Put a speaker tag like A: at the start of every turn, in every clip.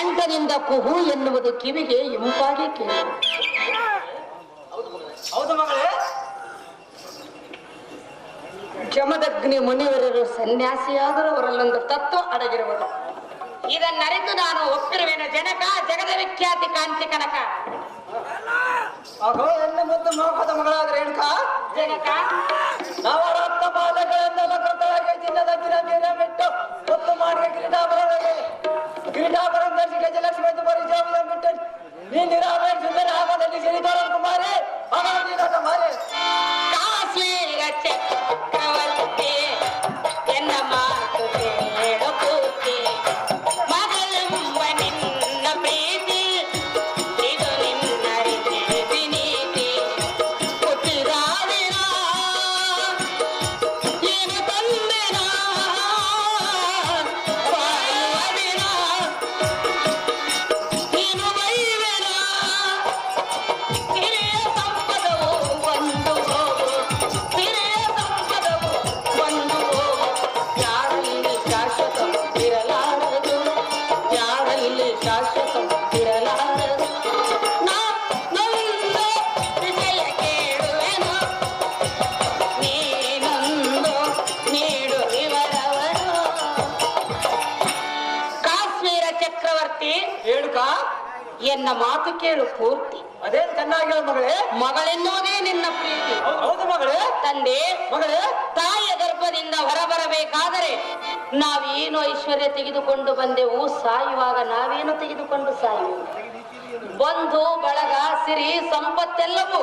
A: ಕಂಠದಿಂದ ಕುಹು ಎನ್ನುವುದು ಕಿವಿಗೆ ಇಂಪಾಗಿ ಕೇಳಿ.
B: ಹೌದು ಮಗಳೇ.
A: ಜಮದಗ್ನಿ ಮುನಿವರರು ಸನ್ಯಾಸಿಯಾದರೂ ಅವರಲ್ಲೊಂದು ತತ್ವ ಅಡಗಿರುವುದು. ಇದನ್ನರಿತು ನಾನು ಒಪ್ಪಿರುವೆನು ಜನಕ ಜಗದ ವಿಖ್ಯಾತಿ ಕಾಂತಿ ಕನಕ.
B: ಅಹೋ ಎನ್ನ ಮುದ್ದು ಮೋಹದ ಮಗಳಾದ ರೇಣುಕ
A: ಜನಕ.
B: ನವರತ್ನ ಬಾಲಗಳನ್ನೆಲ್ಲ ಕೃತವಾಗಿ ಚಿನ್ನದ ಕಿರಮೀರ ಬಿಟ್ಟು ಮುತ್ತು ಮಾಡಿ ಕಿರೀಟಾಭರಣಗೆ ಕಿರೀಟಾಭರಣ ಧರಿಸಿ ಗಜಲಕ್ಷ್ಮಿ ಎಂದು ಪರಿಚಯ ಬಿಟ್ಟು ನೀ ನಿರಾವರಿ ಸುಂದರ ಆಗದಲ್ಲಿ ಸಿರಿತೋರ ಕುಮಾರಿ ಅವನ ನೀನಾಟ ಮಾರಿ
A: ಕಾಶ್ಮೀರ ಚಕ್ರವರ್ತಿ ಎನ್ನ ಮಾತು ಕೇಳು ಪೂರ್ತಿ.
B: ಅದೇ ಚೆನ್ನಾಗಿರೋ ಮಗಳೇ.
A: ಮಗಳೆನ್ನುವುದೇ ನಿನ್ನ ಪ್ರೀತಿ.
B: ಹೌದು ಮಗಳೇ.
A: ತಂದೆ
B: ಮಗಳೇ.
A: ತಾಯಿಯ ಗರ್ಭದಿಂದ ಹೊರಬರಬೇಕಾದರೆ ನಾವೇನು ಐಶ್ವರ್ಯ ತೆಗೆದುಕೊಂಡು ಬಂದೆವು ಸಾಯುವಾಗ ನಾವೇನು ತೆಗೆದುಕೊಂಡು ಸಾಯುವೆವು ಬಂಧು ಬಳಗ ಸಿರಿ ಸಂಪತ್ತೆಲ್ಲವೂ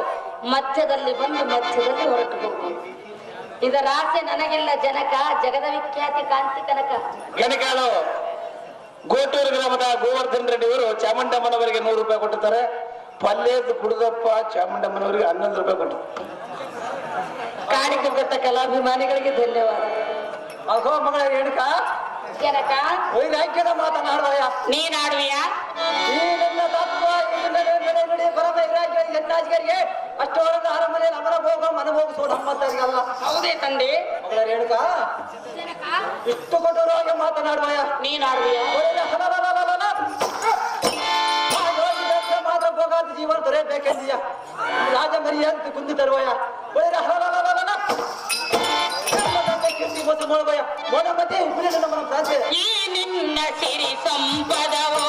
A: ಮಧ್ಯದಲ್ಲಿ ಬಂದು ಮಧ್ಯದಲ್ಲಿ ಹೊರಟು ಹೋಗುವುದು ಇದರ ಆಸೆ ನನಗೆಲ್ಲ ಜನಕ ಜಗದ ವಿಖ್ಯಾತಿ ಕಾಂತಿ ಕನಕ.
C: ಗೋಟೂರು ಗ್ರಾಮದ ಗೋವರ್ಧನ್ ರೆಡ್ಡಿ ಅವರು ಚಾಮುಂಡಮ್ಮನವರಿಗೆ ನೂರು ರೂಪಾಯಿ ಕೊಟ್ಟಿದ್ದಾರೆ ಪಲ್ಯದ ಕುಡಿದಪ್ಪ ಚಾಮುಂಡಮ್ಮನವರಿಗೆ ಹನ್ನೊಂದು ರೂಪಾಯಿ ಕೊಟ್ಟರು.
A: ಕಾಣಿಕೆ ಕೊಟ್ಟ ಕಲಾಭಿಮಾನಿಗಳಿಗೆ ಧನ್ಯವಾದ.
B: ಅಹೋ ಮಗಳ ಹೇಳಕ
A: ಜನಕ
B: ವೈರಾಗ್ಯದ ಮಾತನಾಡುವಯ
A: ನೀನಾಡುವೆಯಾ?
B: ನನ್ನ ತತ್ವ ಈ ನಡೆ ನಡೆ ನಡೆ ಪರಮ ವೈರಾಗ್ಯ ಹೆಣ್ಣಾಜಿಗರಿಗೆ ಅಷ್ಟೊಳಗ ಅರಮನೆಯಲ್ಲಿ ಅಮರ ಭೋಗ ಮನಭೋಗಿಸುವ ನಮ್ಮಂತರಿಗಲ್ಲ
A: ಹೌದೇ ತಂದೆ.
B: ಮಗಳ ರೇಣುಕ ಇಷ್ಟು ಕೊಟ್ಟರುವಾಗ ಮಾತನಾಡುವ
A: ನೀನಾಡುವೆಯಾ?
B: ಮಾತ್ರ ಭೋಗಾದ ಜೀವನ ದೊರೆಯಬೇಕೆಂದಿಯ? ರಾಜ ಮರಿಯಂತೆ ಕುಂದಿ ತರುವಯ ಒಳ್ಳೆ. ಧರ್ಮದಂತೆ ಕೀರ್ತಿ ಮತ್ತು ಹುಲಿನ ನಮ್ಮ ಪ್ರಾಂತ್ಯ
A: ಈ ನಿನ್ನ ಸಿರಿ ಸಂಪದವೋ?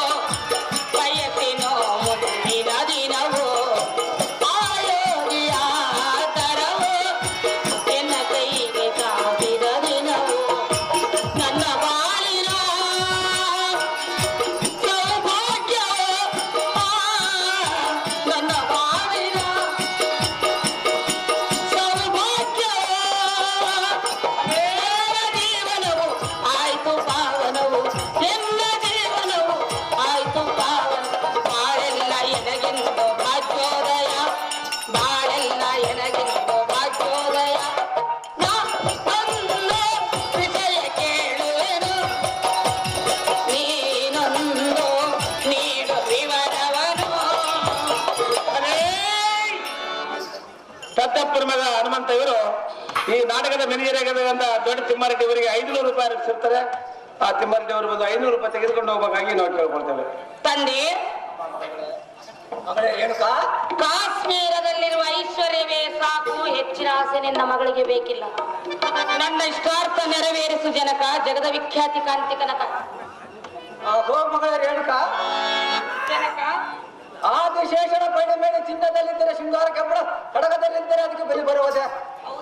C: ಮೆನಿಜರಾಗದಂತ ದೊಡ್ಡ ತಿಮ್ಮಾರೆಡ್ಡಿ ಅವರಿಗೆ ಐದುನೂರು ರೂಪಾಯಿ ಅರ್ಪಿಸಿರ್ತಾರೆ ಆ ತಿಮ್ಮಾರೆಡ್ಡಿ ಅವರು ಬಂದು ಐನೂರು ರೂಪಾಯಿ ತೆಗೆದುಕೊಂಡು ಹೋಗ್ಬೇಕಾಗಿ ನಾವು ಕೇಳ್ಕೊಳ್ತೇವೆ.
A: ತಂದಿ ಕಾಶ್ಮೀರದಲ್ಲಿರುವ ಐಶ್ವರ್ಯವೇ ಸಾಕು ಹೆಚ್ಚಿನ ಆಸೆ ನಿನ್ನ ಮಗಳಿಗೆ ಬೇಕಿಲ್ಲ. ನನ್ನ ಇಷ್ಟಾರ್ಥ ನೆರವೇರಿಸು ಜನಕ ಜಗದ ವಿಖ್ಯಾತಿ ಕಾಂತಿ ಕನಕ.
B: ರೇಣುಕಾ
A: ಜನಕ.
B: ಆದಿಶೇಷನ ಪೈಡ ಮೇಲೆ ಚಿನ್ನದಲ್ಲಿದ್ದರೆ ಶೃಂಗಾರ ಕಬ್ಬಳ ಕಡಗದಲ್ಲಿದ್ದರೆ ಅದಕ್ಕೆ ಬಲಿ ಬರುವುದೇ.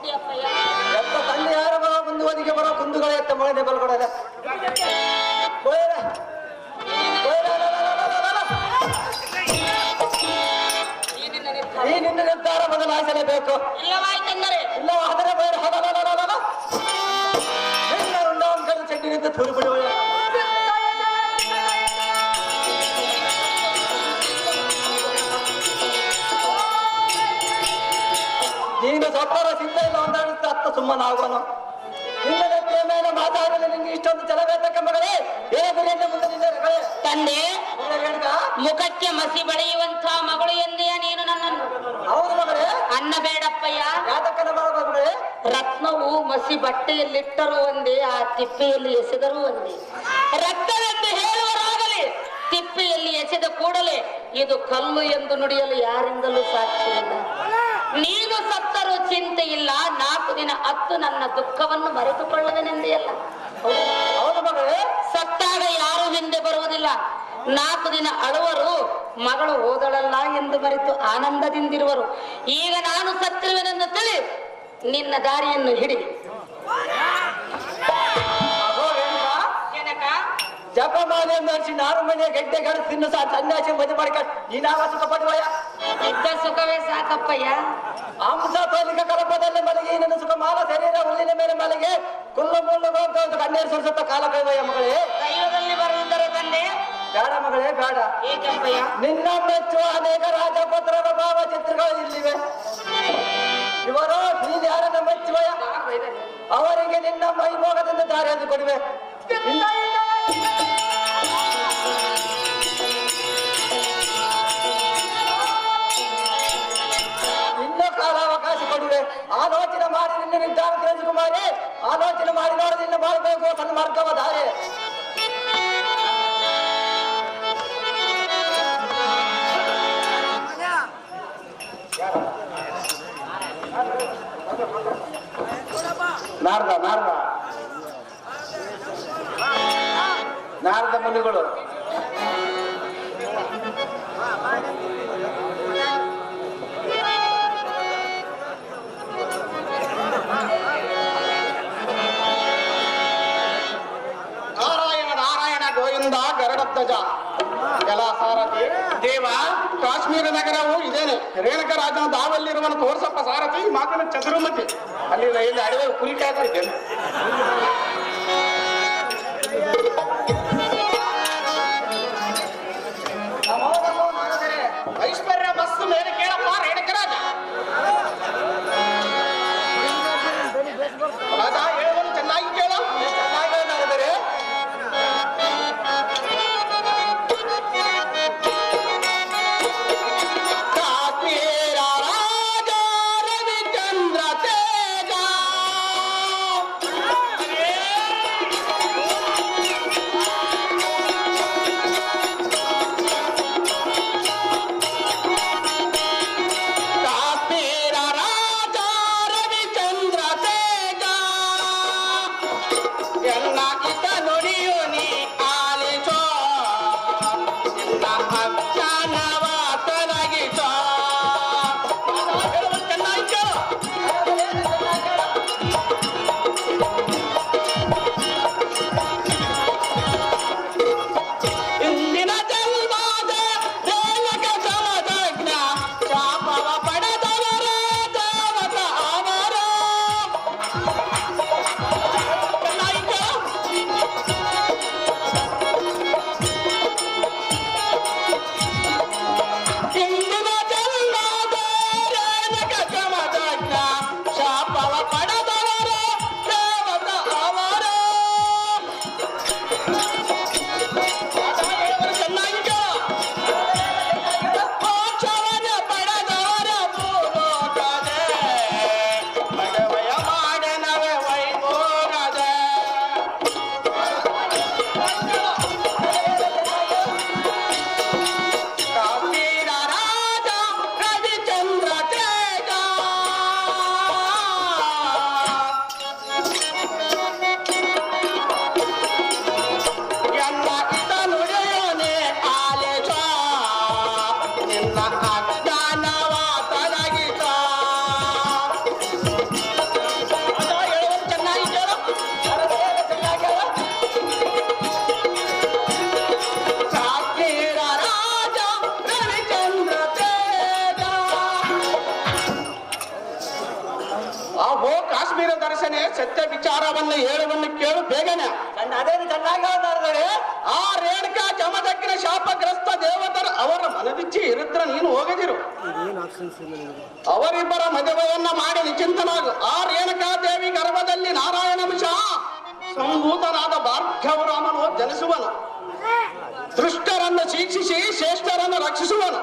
B: ಎತ್ತ ತಂದೆ ಯಾರ ಬರ ಒದಿಗೆ ಬರೋ ಕುಂದುಗಳ ಎತ್ತ ಮಳೆ
A: ನಿರ್ಧಾರ.
B: ಈ ನಿನ್ನ ನಿರ್ಧಾರ ಬದಲಾಯಿಸಲೇಬೇಕು.
A: ಇಲ್ಲವಾಯ್ತೆಂದರೆ
B: ಸುಮ್ಮನಾಗುವನು ನಿನ್ನ ನೆತ್ತಿಯ ಮೇಲೆ ಮಾತಾಡಲು ನಿನ್ಗೆ ಇಷ್ಟೊಂದು ಜಲವೇತಕ ಮಗಳೇ ಏನೇ ಗುರಿಯಿಂದ ಮುಂದೆ ಮಗಳೇ
A: ತಂದೆ ಮುಖಕ್ಕೆ ಮಸಿ ಬಳಿಯುವಂತ ಮಗಳು ಎಂದೆಯ ನೀನು ನನ್ನನ್ನು?
B: ಹೌದು ಮಗಳೇ.
A: ಅನ್ನ ಬೇಡಪ್ಪಯ್ಯ.
B: ಯಾತಕ್ಕನ ಮಗಳೇ?
A: ರತ್ನವು ಮಸಿ ಬಟ್ಟೆಯಲ್ಲಿಟ್ಟರು ಒಂದೇ ಆ ತಿಪ್ಪೆಯಲ್ಲಿ ಎಸೆದರೂ ಒಂದೇ. ರಕ್ತವೆಂದು ಹೇಳುವರಾಗಲಿ ತಿಪ್ಪೆಯಲ್ಲಿ ಎಸೆದ ಕೂಡಲೇ ಇದು ಕಲ್ಲು ಎಂದು ನುಡಿಯಲು ಯಾರಿಂದಲೂ ಸಾಧ್ಯವಿಲ್ಲ. ನೀನು ಸತ್ತರೂ ಚಿಂತೆ ಇಲ್ಲ ನಾಲ್ಕು ದಿನ ಹತ್ತು ನನ್ನ ದುಃಖವನ್ನು ಮರೆತುಕೊಳ್ಳುವೆನೆಂದೆಯಲ್ಲ. ಅಲ್ಲ
B: ಹೌದು ಮಗಳು.
A: ಸತ್ತಾಗ ಯಾರು ಹಿಂದೆ ಬರುವುದಿಲ್ಲ. ನಾಲ್ಕು ದಿನ ಅಳುವರು ಮಗಳು ಓದಳಲ್ಲ ಎಂದು ಮರೆತು ಆನಂದದಿಂದಿರುವರು. ಈಗ ನಾನು ಸತ್ತಿರುವೆನೆಂದು ತಿಳಿ ನಿನ್ನ ದಾರಿಯನ್ನು ಹಿಡಿ.
B: ಜಪ ಮಾಡಿ ಜಪಮಾಲೆ ನಾನು ಮನೆಯ ಗಡ್ಡೆ ಗಡ ತಿನ್ನು ಸಹ ಸನ್ಯಾಸಿ ಮದುವೆ ಮಾಡ್ಕೊಂಡು ನೀನಾವ ಸುಖ ಪಡುವಯ್ಯ
A: ಇದ್ದ ಸುಖವೇ ಸಾಕಪ್ಪಯ್ಯ.
B: ಅಂಶ ತೋಲಿಕ ಕಲಪದಲ್ಲಿ ಮಲಗಿ ನಿನ್ನ ಸುಖ ಮಾಲ ಶರೀರ ಹುಲ್ಲಿನ ಮೇಲೆ ಮಲಗಿ ಕುಲ್ಲು ಮುಲ್ಲು ಅಂತ ಒಂದು ಕಣ್ಣೀರು ಸುರಿಸುತ್ತ ಕಾಲ ಕಳೆದಯ್ಯ ಮಗಳೇ.
A: ದೈವದಲ್ಲಿ ಬರುವುದರ ತಂದೆ?
B: ಬೇಡ ಮಗಳೇ ಬೇಡ.
A: ಏಕಪ್ಪಯ್ಯ?
B: ನಿನ್ನ ಮೆಚ್ಚುವ ಅನೇಕ ರಾಜಪುತ್ರರ ಭಾವಚಿತ್ರಗಳು ಇಲ್ಲಿವೆ. ಇವರು ನೀನು ಯಾರನ್ನ ಮೆಚ್ಚುವಯ ಅವರಿಗೆ ನಿನ್ನ ಮೈಮೋಗದಿಂದ ದಾರಿಯನ್ನು ಕೊಡುವೆ. ಆಲೋಚನೆ ಮಾಡಿ ನಿನ್ನ ನಿರ್ಧಾರ ತಿಳಿದುಕುಮಾರಿ ಆಲೋಚನೆ ಮಾಡಿ ನೋಡಿ, ನಿನ್ನ ಮಾಡಬೇಕು ತನ್ನ ಮಾರ್ಗವ ದಾರಿ
C: ನಾರದ ನಾರದ. ನಾರದ ಮುನಿಗಳು. ನಾರಾಯಣ ಗೋವಿಂದ ಸಾರಥಿ. ದೇವ, ಕಾಶ್ಮೀರ ನಗರವು ಇದೇನೆ. ರೇಣಕ ರಾಜನ ದಾವಲ್ಲಿರುವನು ತೋರ್ಸಪ್ಪ ಸಾರಥಿ ಮಾತಿನ ಚತುರ್ಮತಿ ಅಲ್ಲಿ ಇಲ್ಲಿ ಅಡವೆ ಕುರಿ ವಿಚಾರವನ್ನು ಕೇಳು ಬೇಗನೆ.
B: ಅದೇನು ಚೆನ್ನಾಗಿ ನಡೆದರೆ
C: ಆ ರೇಣುಕಾ ಜಮದಕ್ಕಿನ ಶಾಪಗ್ರಸ್ತ ದೇವತರ ಅವರ ಮನವಿಚ್ಚಿ ಇರುತ್ತ ನೀನು ಹೋಗದಿರು. ಅವರಿಬ್ಬರ ಮದುವೆಯನ್ನ ಮಾಡಿ ನಿಚಿಂತನಾಗು ಆ ರೇಣುಕಾ ದೇವಿ ಗರ್ಭದಲ್ಲಿ ನಾರಾಯಣಂಶ ಸಂಭೂತನಾದ ಭಾರ್ಗವರಾಮನು ಜನಿಸುವನು. ದುಷ್ಟರನ್ನು ಶಿಕ್ಷಿಸಿ ಶ್ರೇಷ್ಠರನ್ನು ರಕ್ಷಿಸುವನು.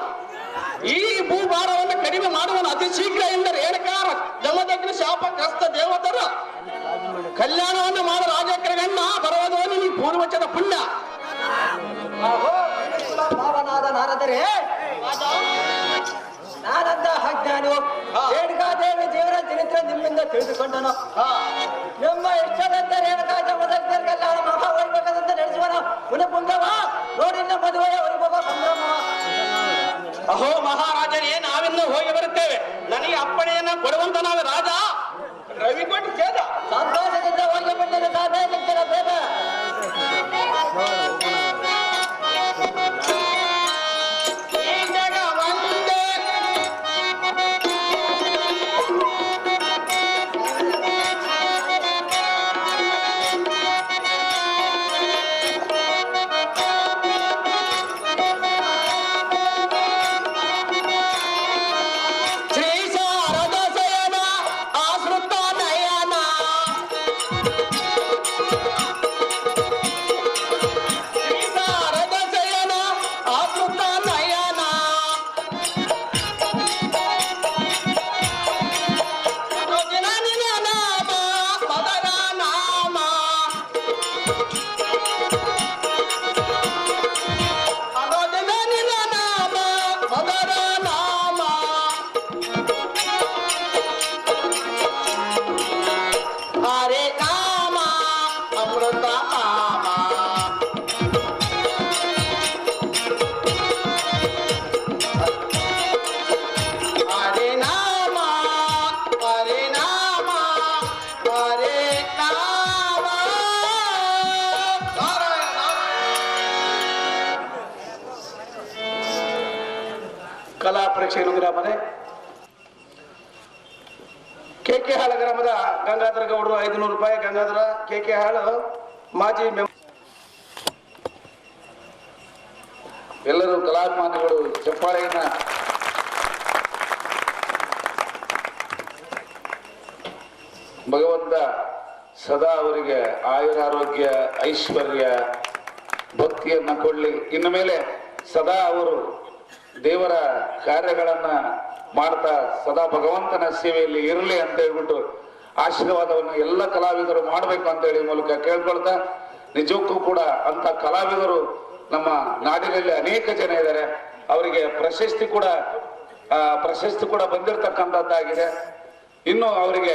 C: ಈ ಭೂಭಾರವನ್ನು ಕಡಿಮೆ ಮಾಡುವನು ಅತಿ ಶೀಘ್ರ ಎಂದರೆ ರೇಣುಕಾರ ಜಮದಗ್ನ ಶಾಪಗ್ರಸ್ತ
B: ತಿಳಿದುಕೊಂಡನು ನಮ್ಮ ಇಷ್ಟದಂತೆ ರೇಣುಕಾಚ ಮೊದಲಿದ್ದರಿಗೆಲ್ಲ ಮಹಾವೈಭವದಂತೆ ನಡೆಸುವನು? ಮುನಪುಂಗವ ನೋಡಿನ ಮದುವೆಯ ವೈಭವ ಸಂಭ್ರಮ.
C: ಅಹೋ ಮಹಾರಾಜರೇ, ನಾವಿನ್ನೂ ಹೋಗಿ ಬರುತ್ತೇವೆ. ನನಗೆ ಅಪ್ಪಣೆಯನ್ನ ಕೊಡುವಂತ ನಾವು ರಾಜ ಕಲಾ ಪ್ರೇಕ್ಷಕ ಗ್ರಾಮದ ಕೆ ಕೆ ಹಾಳ ಗ್ರಾಮದ ಗಂಗಾಧರ ಗೌಡರು ಐದುನೂರು ರೂಪಾಯಿ, ಗಂಗಾಧರ ಕೆ ಕೆ ಹಾಳು ಮಾಜಿ ಮೆಂ ಎಲ್ಲರೂ ಕಲಾಭಿಮಾನಿಗಳು ಚಪ್ಪಾಳೆಯನ್ನ ಭಗವಂತ ಸದಾ ಅವರಿಗೆ ಆಯುರಾರೋಗ್ಯ, ಐಶ್ವರ್ಯ, ಭಕ್ತಿಯನ್ನ ಕೊಡ್ಲಿ. ಇನ್ನು ಮೇಲೆ ಸದಾ ಅವರು ದೇವರ ಕಾರ್ಯಗಳನ್ನ ಮಾಡ್ತಾ ಸದಾ ಭಗವಂತನ ಸೇವೆಯಲ್ಲಿ ಇರಲಿ ಅಂತ ಹೇಳ್ಬಿಟ್ಟು ಆಶೀರ್ವಾದವನ್ನು ಎಲ್ಲ ಕಲಾವಿದರು ಮಾಡಬೇಕು ಅಂತ ಹೇಳಿ ಮೂಲಕ ಕೇಳ್ಕೊಳ್ತಾ, ನಿಜಕ್ಕೂ ಕೂಡ ಅಂತ ಕಲಾವಿದರು ನಮ್ಮ ನಾಡಿನಲ್ಲಿ ಅನೇಕ ಜನ ಇದ್ದಾರೆ. ಅವರಿಗೆ ಪ್ರಶಸ್ತಿ ಕೂಡ ಪ್ರಶಸ್ತಿ ಕೂಡ ಬಂದಿರತಕ್ಕಂಥದ್ದಾಗಿದೆ. ಇನ್ನು ಅವರಿಗೆ